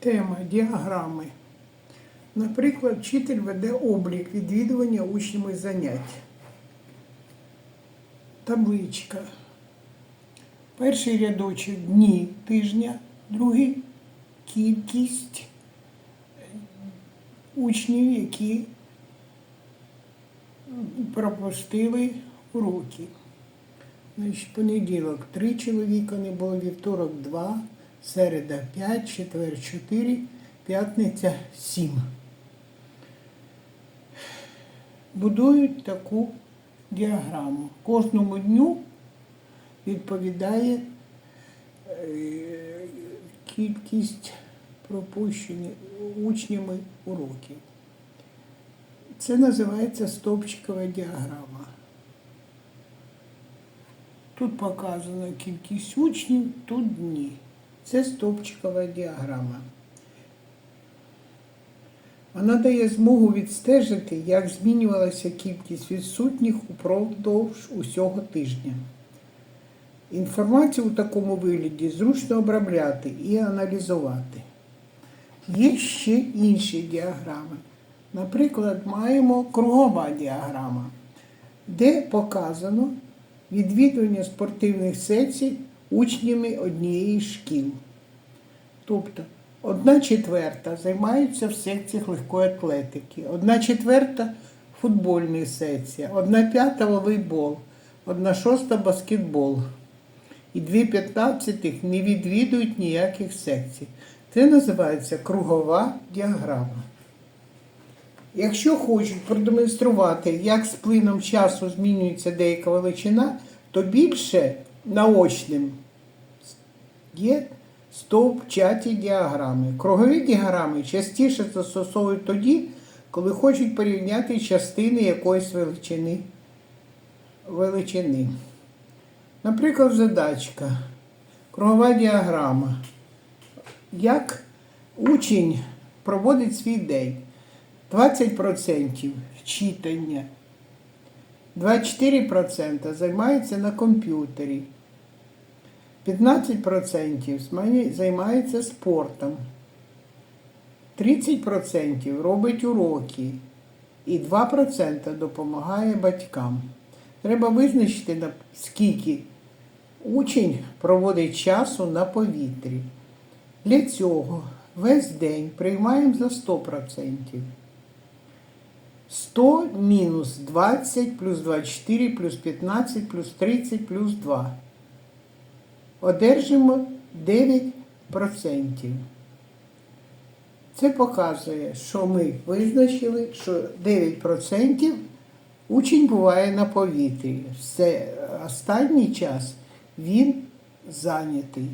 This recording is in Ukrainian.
Тема діаграми. Наприклад, вчитель веде облік відвідування учнями занять. Табличка. Перший рядочок дні тижня, другий кількість учнів, які пропустили уроки. Значить, понеділок три чоловіка не було, вівторок два, середа п'ять, четвер чотири, п'ятниця сім. Будують таку діаграму. Кожному дню відповідає е, кількість пропущених учнями уроків. Це називається стовпчикова діаграма. Тут показана кількість учнів, тут дні. Це стовпчикова діаграма. Вона дає змогу відстежити, як змінювалася кількість відсутніх упродовж усього тижня. Інформацію у такому вигляді зручно обробляти і аналізувати. Є ще інші діаграми. Наприклад, маємо кругова діаграма, де показано відвідування спортивних секцій учнями однієї шкіл. Тобто, одна четверта займаються в секціях легкої атлетики, одна четверта футбольна секція, одна п'ята волейбол, одна шоста баскетбол. І дві п'ятнадцятих не відвідують ніяких секцій. Це називається кругова діаграма. Якщо хочуть продемонструвати, як з плином часу змінюється деяка величина, то більше наочним є стовпчаті діаграми. Кругові діаграми частіше застосовують тоді, коли хочуть порівняти частини якоїсь величини. величини. Наприклад, задачка, кругова діаграма. Як учень проводить свій день? 20% читання, 24% займається на комп'ютері, 15% займається спортом, 30% робить уроки і 2% допомагає батькам. Треба визначити, скільки учень проводить часу на повітрі. Для цього весь день приймаємо за 100%. 100 мінус 20 плюс 24 плюс 15 плюс 30 плюс 2. Одержимо 9%. Це показує, що ми визначили, що 9% учень буває на повітрі. Все останній час він зайнятий.